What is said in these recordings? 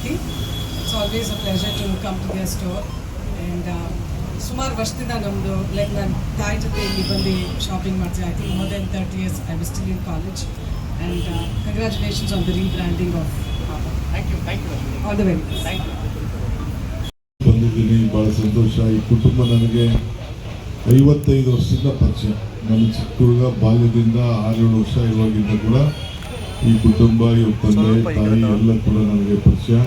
Preethi it's always a pleasure to come to their store and ಸುಮಾರು ವರ್ಷದಿಂದ ನಮ್ಮದು like ನಾನು ತಾಯಿ ಜೊತೆ ಇಲ್ಲಿ ಬಂದು ಶಾಪಿಂಗ್ ಮಾಡ್ತಾ I more than thirty years I we still in college and congratulations on the rebranding of thank you thank you all the very thank you ಬಂದಿದ್ದೀನಿ ಭಾಳ ಸಂತೋಷ. ಈ ಕುಟುಂಬ ನನಗೆ ಐವತ್ತೈದು ವರ್ಷದಿಂದ ಪರಿಚಯ. ನನ್ನ ಚಿಕ್ಕ ಹುಡುಗ ಬಾಲ್ಯದಿಂದ ಆರೇಳು ವರ್ಷ ಇವಾಗಿಂದ ಕೂಡ ಈ ಕುಟುಂಬ ಇವ್ರ ತಂದೆ ತಾಯಿ ಎಲ್ಲ ಕೂಡ ನನಗೆ ಪರಿಚಯ.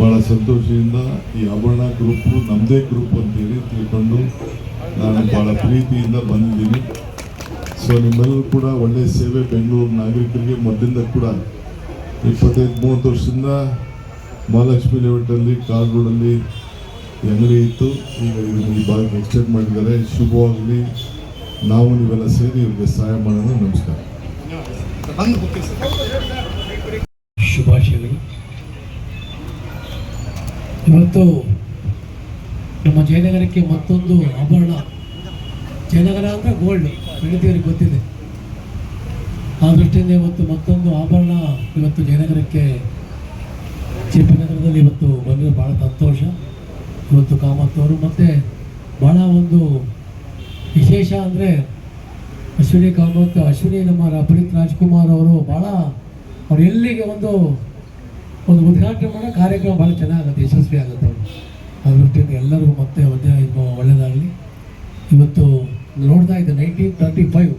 ಭಾಳ ಸಂತೋಷದಿಂದ ಈ ಆಭರಣ ಗ್ರೂಪು ನಮ್ಮದೇ ಗ್ರೂಪ್ ಅಂತೇಳಿ ತಿಳ್ಕೊಂಡು ನಾನು ಭಾಳ ಪ್ರೀತಿಯಿಂದ ಬಂದಿದ್ದೀನಿ. ಸೊ ನಿಮ್ಮೆಲ್ಲರೂ ಕೂಡ ಒಳ್ಳೆಯ ಸೇವೆ ಬೆಂಗಳೂರು ನಾಗರಿಕರಿಗೆ ಮೊದಲಿಂದ ಕೂಡ. ಇಪ್ಪತ್ತೈದು ಮೂವತ್ತು ವರ್ಷದಿಂದ ಮಹಾಲಕ್ಷ್ಮಿ ಲೇಔಟಲ್ಲಿ ಕಾರ್ ರೋಡಲ್ಲಿ ಅಂಗಡಿ ಇತ್ತು. ಈಗ ಇದನ್ನು ಈ ಭಾಗಕ್ಕೆ ಎಕ್ಸ್ಟೆಂಡ್ ಮಾಡಿದ್ದಾರೆ. ಶುಭವಾಗಲಿ. ನಾವು ನೀವೆಲ್ಲ ಸೇರಿ ಇವ್ರಿಗೆ ಸಹಾಯ ಮಾಡೋಣ. ನಮಸ್ಕಾರ. ಬಂದು ಶುಭಾಶಯಗಳು. ಇವತ್ತು ನಮ್ಮ ಜಯನಗರಕ್ಕೆ ಮತ್ತೊಂದು ಆಭರಣ. ಜಯನಗರ ಅಂದರೆ ಗೋಲ್ಡ್ ಬೆಳತಿಯವರಿಗೆ ಗೊತ್ತಿದೆ. ಆ ದೃಷ್ಟಿಯಿಂದ ಇವತ್ತು ಮತ್ತೊಂದು ಆಭರಣ ಇವತ್ತು ಜಯನಗರಕ್ಕೆ. ಜಯನಗರದಲ್ಲಿ ಇವತ್ತು ಬಂದಿರೋ ಭಾಳ ಸಂತೋಷ. ಇವತ್ತು ಕಾಮತ್ ಅವರು ಮತ್ತು ಭಾಳ ಒಂದು ವಿಶೇಷ ಅಂದರೆ ಅಶ್ವಿನಿ ಕಾಮತ್ ಅಶ್ವಿನಿ, ನಮ್ಮ ಪುನೀತ್ ರಾಜ್ಕುಮಾರ್ ಅವರು ಭಾಳ ಅವ್ರು ಎಲ್ಲಿಗೆ ಒಂದು ಒಂದು ಉದ್ಘಾಟನೆ ಮಾಡೋ ಕಾರ್ಯಕ್ರಮ ಭಾಳ ಚೆನ್ನಾಗುತ್ತೆ, ಯಶಸ್ವಿ ಆಗುತ್ತೆ ಅವರು. ದೃಷ್ಟಿಯಿಂದ ಎಲ್ಲರಿಗೂ ಮತ್ತೆ ಒಂದೇ ಇದು ಒಳ್ಳೆಯದಾಗಲಿ ಇವತ್ತು ನೋಡ್ತಾ ಇದ್ದೆ ನೈನ್ಟೀನ್ ತರ್ಟಿ ಫೈವ್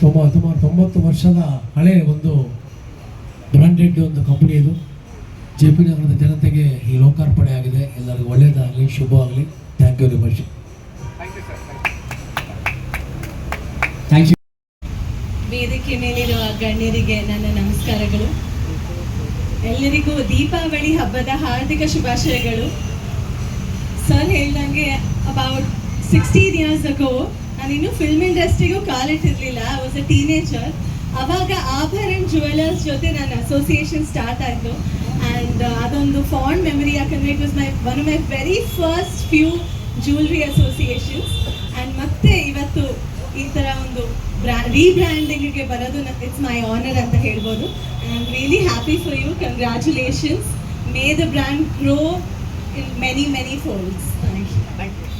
ತೊಂಬ ಸುಮಾರು ತೊಂಬತ್ತು ವರ್ಷದ ಹಳೆ ಒಂದು ಬ್ರಾಂಡೆಡ್ ಒಂದು ಕಂಪ್ನಿ ಇದು. ಜೆ ಪಿ ನಗರದ ಜನತೆಗೆ ಈ ಲೋಕಾರ್ಪಣೆ ಆಗಿದೆ. ಎಲ್ಲರಿಗೂ ಒಳ್ಳೆಯದಾಗಲಿ ಶುಭವಾಗಲಿ. ಥ್ಯಾಂಕ್ ಯು ವೆರಿ ಮಚ್ ವೇದಿಕೆ ಮೇಲಿರುವ ಗಣ್ಯರಿಗೆ ನನ್ನ ನಮಸ್ಕಾರಗಳು. ಎಲ್ಲರಿಗೂ ದೀಪಾವಳಿ ಹಬ್ಬದ ಹಾರ್ದಿಕ ಶುಭಾಶಯಗಳು. ಸರ್ ಹೇಳ್ದಂಗೆ ಅಬೌಟ್ ಸಿಕ್ಸ್ಟೀನ್ ಇಯರ್ಸ್ ಅಗೋ ನಾನು ಇನ್ನು ಫಿಲ್ಮ್ ಇಂಡಸ್ಟ್ರಿಗೂ ಕಾಲಿಟ್ಟಿರಲಿಲ್ಲ ಐ ವಾಸ್ ಅ ಟೀನೇಜರ್ ಅವಾಗ ಆಭರಣ್ ಜುವೆಲರ್ಸ್ ಜೊತೆ ನನ್ನ ಅಸೋಸಿಯೇಷನ್ ಸ್ಟಾರ್ಟ್ ಆಯಿತು. ಆ್ಯಂಡ್ ಅದೊಂದು ಫಾಂಡ್ ಮೆಮರಿ ಯಾಕಂದರೆ it was my one my very first few jewellery associations and ಮತ್ತೆ ಇವತ್ತು ಈ ಥರ ಒಂದು ಬ್ರಾ ರೀಬ್ರ್ಯಾಂಡಿಂಗಿಗೆ ಬರೋದು ಇಟ್ಸ್ ಮೈ ಆನರ್ ಅಂತ ಹೇಳ್ಬೋದು. I am really happy for you congratulations may the brand grow in many many folds thank you